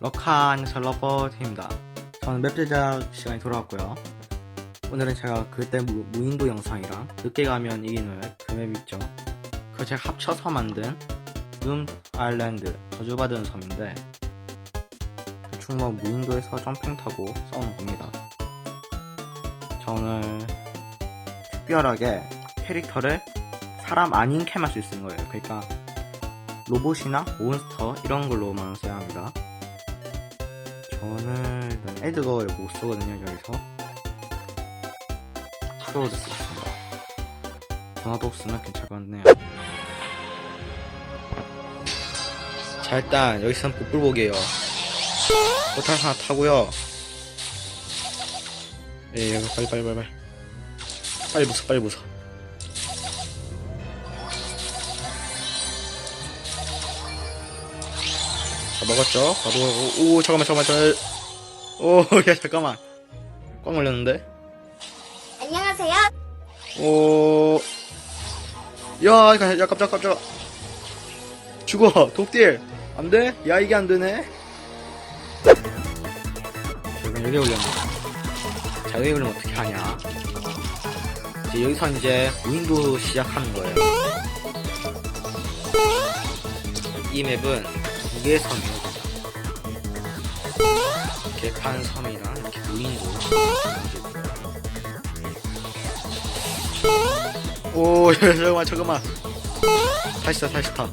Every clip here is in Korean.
럭한 셜러버트입니다. 저는 맵 제작 시간이 돌아왔고요. 오늘은 제가 그때 무, 무인도 영상이랑 늦게 가면 이기는 맵, 그맵 있죠. 그걸 제가 합쳐서 만든 룸 아일랜드 저주받은 섬인데 대충 뭐 무인도에서 점핑 타고 싸우는 겁니다. 저는 특별하게 캐릭터를 사람 아닌 캠 할 수 있는 거예요. 그러니까 로봇이나 몬스터 이런 걸로만 써야 합니다. 저는 일단 에드거를 못 쓰거든요 여기서 프로드 쓰겠습니다. 전화도 없으면 같네요. 자 일단 여기서는 복불복이에요. 포탈 하나 타고요. 예, 빨리 빨리 빨리 빨리 빨리 부숴 빨리 부숴. 먹었죠? 바로 오, 오 잠깐만 잠깐만 저 오야 잠깐만 꽝 걸렸는데 안녕하세요. 오 야, 깜짝, 깜짝. 죽어, 독딜. 안 돼? 야, 이게 안 되네? 여기, 여기 올렸네. 자, 여기 올리면 어떻게 하냐. 이제 여기서 이제 무인도 시작하는 거예요. 이 맵은 두 개의 섬이에요. 개판 섬이랑 이렇게 무인도. 오, 잠깐만, 잠깐만. 다시 타, 다시 타. 오,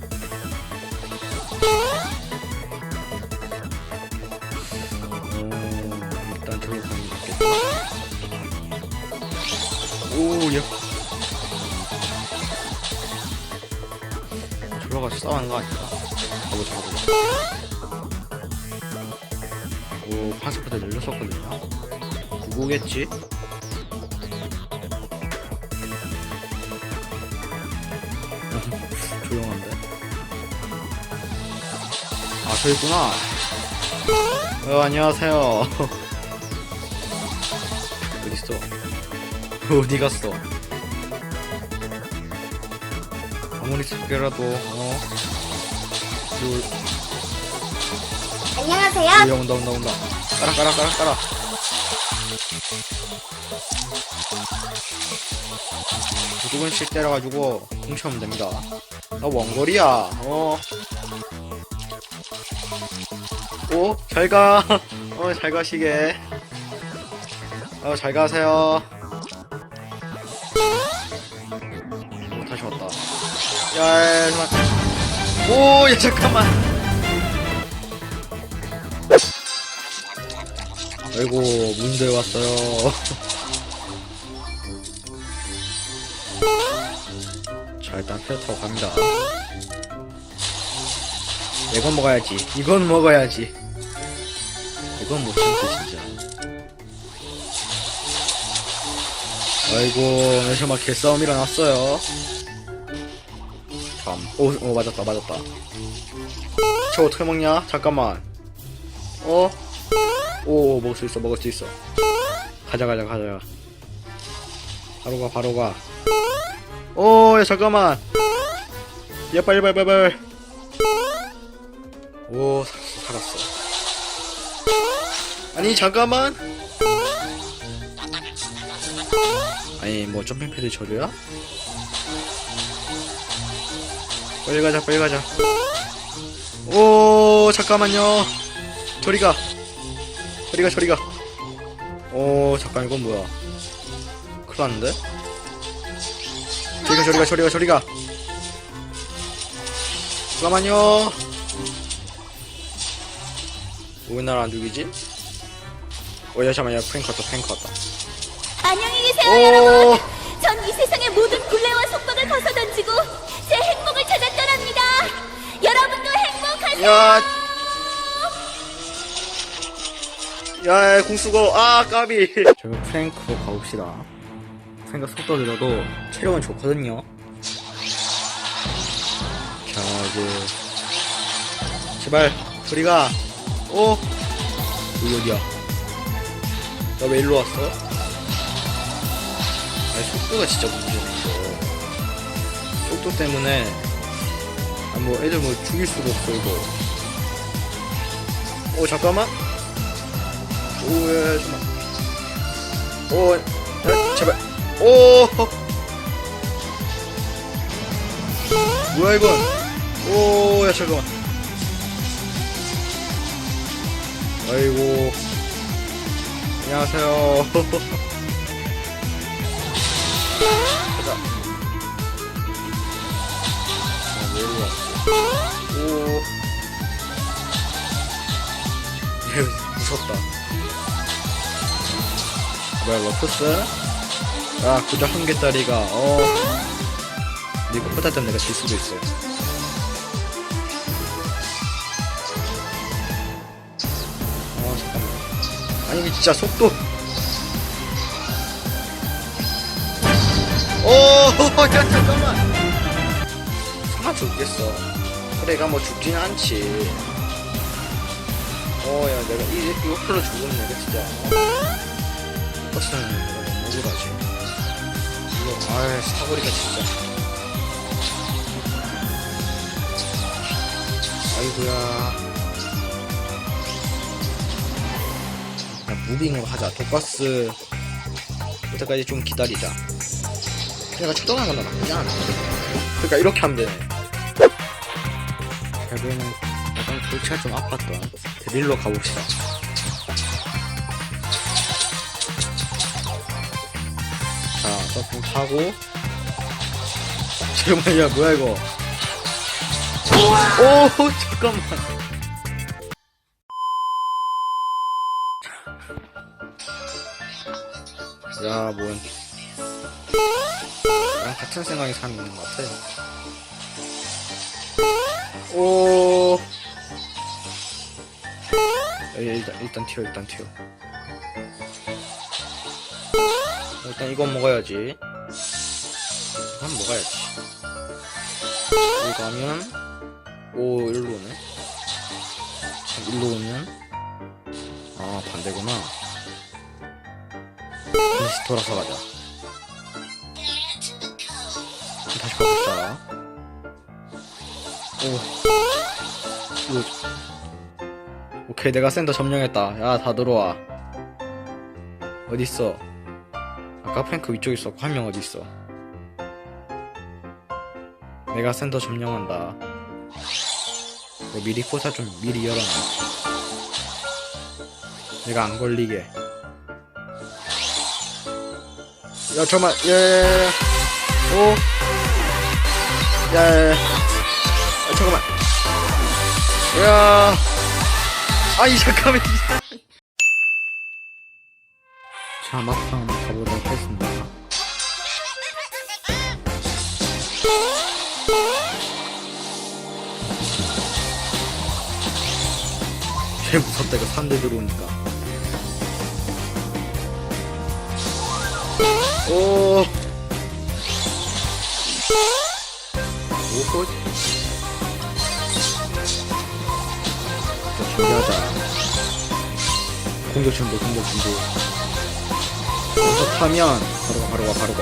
일단 저기 가는 게 낫겠다. 오, 야. 들어가서 싸우는 거 아닐까? 가보자, 가보자. 오, 파스포트 늘렸었거든요. 누구겠지? 조용한데? 아, 저 있구나. 어, 안녕하세요. 어딨어? 어디 갔어? 아무리 작게라도, 어? 요, 안녕하세요. 야, 온다, 온다, 온다. 까라, 까라, 까라, 까라. 조금씩 때려가지고 훔쳐오면 됩니다. 나 원거리야, 어. 오, 잘 가. 어, 잘 가시게. 어, 잘 가세요. 오, 다시 왔다. 야, 야, 잠깐. 오, 야, 잠깐만. 아이고 문제 왔어요. 자 일단 표 타고 갑니다. 이건 먹어야지. 이건 먹어야지. 이건 못 참지 진짜. 아이고 막 개싸움 일어났어요. 참, 오, 오 맞았다 맞았다. 저 어떻게 먹냐? 잠깐만. 어? 오 먹을 수 있어 먹을 수 있어. 가자 가자 가자. 바로 가 바로 가 오 야 잠깐만. 야 빨리 빨리 빨리 빨리. 오 살았어 살았어. 아니 잠깐만. 아니 뭐 점핑 패드 저류야? 빨리 가자 빨리 가자. 오 잠깐만요. 저리가. 저리가 저리가. 오 잠깐 이건 뭐야? 큰일 났는데? 저리가 저리가 저리가 저리가. 잠깐만요. 왜날 안 죽이지? 오 야 잠깐만 야 팬커 왔다 팬커 왔다. 안녕히 계세요, 여러분. 야, 야, 공수고, 아, 까비. 저희 프랭크로 가봅시다. 생각 속도 들어도 체력은 좋거든요. 자, 이제. 제발, 저리가. 오! 여기 어디야? 나 왜 일로 왔어? 아니, 속도가 진짜 문제네, 이거. 속도 때문에, 아, 뭐, 애들 뭐 죽일 수가 없어, 이거. 오 잠깐만. 오야 잠깐만. 오 야, 제발. 오! 뭐야 이건 오야 잠깐만. 아이고. 안녕하세요. 가자 아, 왜 일로 왔어 오. 얘 무섭다. 뭐야 러프스? 아 그저 한 개짜리가 어. 이거 포탈 때문에 내가 질 수도 있어. 아 잠깐만. 아니 진짜 속도. 오 야 잠깐만. 상아 죽겠어 그래가 뭐 죽진 않지. 어 야 내가 이 이거 풀로 죽으면 내가 진짜. 버스는 내가 너무 억울하지. 이거 아이 사거리가 진짜. 아이고야. 그냥 무빙으로 하자. 독가스. 그때까지 좀 기다리자. 내가 건 나쁘지 않아. 그러니까 이렇게 하면 되네 결국에는 약간 골치가 좀 아팠던 드릴로 가봅시다. 자 서풍 타고. 잠깐만 야 뭐야 이거? 오 잠깐만. 야 뭔. 나랑 같은 생각이 사람 있는 것 같아 오. 야, 일단 일단 튀어 일단 튀어. 일단 이건 먹어야지. 이건 먹어야지. 여기 가면 오 일로 오네. 자, 일로 오면 아 반대구나. 다시 돌아서 가자. 다시 가봅시다 오. 이거 오케이 내가 센터 점령했다. 야 다 들어와. 어딨어? 아까 프랭크 위쪽에 있었고 한 명 어딨어? 내가 센터 점령한다. 너 미리 포사 좀 미리 열어놔. 내가 안 걸리게. 야 잠깐만. 예예예. 오. 야야야 아, 잠깐만. 야. 아이 잠깐만. 자 막상 가보도록 하겠습니다. 개 무섭다 이거 산대 들어오니까. 오. 오호 자, 준비하자. 공격 준비 공격 준비. 여기서 타면 바로 가 바로 가 바로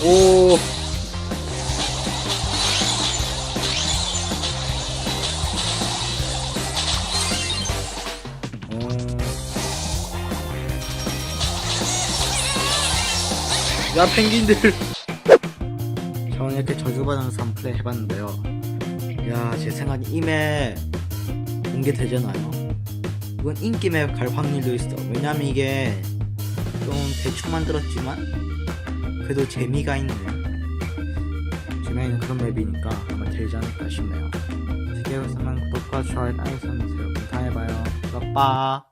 가오. 야 펭귄들. 저는 이렇게 저주받은 삶 플레이 해봤는데요 야 제 생각에 이맵 공개되잖아요. 이건 인기맵 갈 확률도 있어. 왜냐면 이게 좀 대충 만들었지만 그래도 재미가 있는 재미가 있는 그런 맵이니까 아마 되지 않을까 싶네요. 재미있으면 구독과 좋아요 알림 설정 감사해봐요. 빠빠